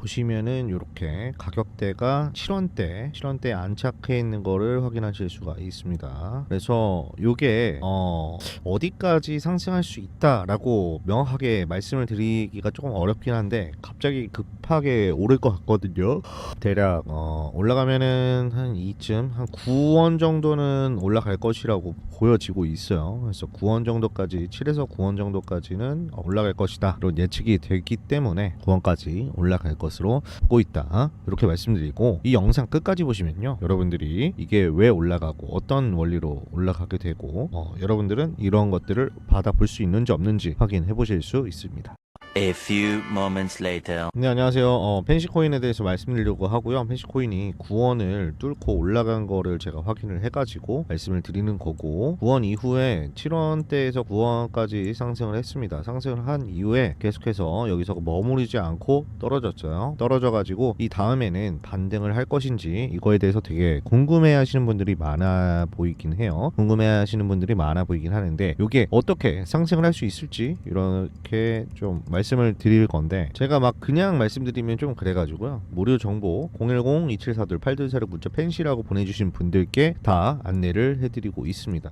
보시면은 이렇게 가격대가 7원대, 7원대에 안착해 있는 거를 확인하실 수가 있습니다. 그래서 이게 어, 어디까지 상승할 수 있다라고 명확하게 말씀을 드리기가 조금 어렵긴 한데 갑자기 급하게 오를 것 같거든요. 대략 어, 올라가면은 한 이쯤 한 9원 정도는 올라갈 것이라고 보여지고 있어요. 그래서 9원 정도까지 7에서 9원 정도까지는 올라갈 것이다. 이런 예측이 되기 때문에 9원까지 올라갈 것 으로 보고 있다. 이렇게 말씀드리고 이 영상 끝까지 보시면요. 여러분들이 이게 왜 올라가고 어떤 원리로 올라가게 되고 어, 여러분들은 이런 것들을 받아볼 수 있는지 없는지 확인해 보실 수 있습니다. A few moments later. 네 안녕하세요. 어, 펜시코인에 대해서 말씀드리려고 하고요. 펜시코인이 9원을 뚫고 올라간 거를 제가 확인을 해가지고 말씀을 드리는 거고 9원 이후에 7원대에서 9원까지 상승을 했습니다. 상승을 한 이후에 계속해서 여기서 머무르지 않고 떨어졌어요. 떨어져가지고 이 다음에는 반등을 할 것인지 이거에 대해서 되게 궁금해하시는 분들이 많아 보이긴 해요. 궁금해하시는 분들이 많아 보이긴 하는데 이게 어떻게 상승을 할 수 있을지 이렇게 좀 말 씀을 드릴 건데 제가 막 그냥 말씀드리면 좀 그래가지고요. 무료 정보 010-2742-8246 문자 펜시라고 보내주신 분들께 다 안내를 해드리고 있습니다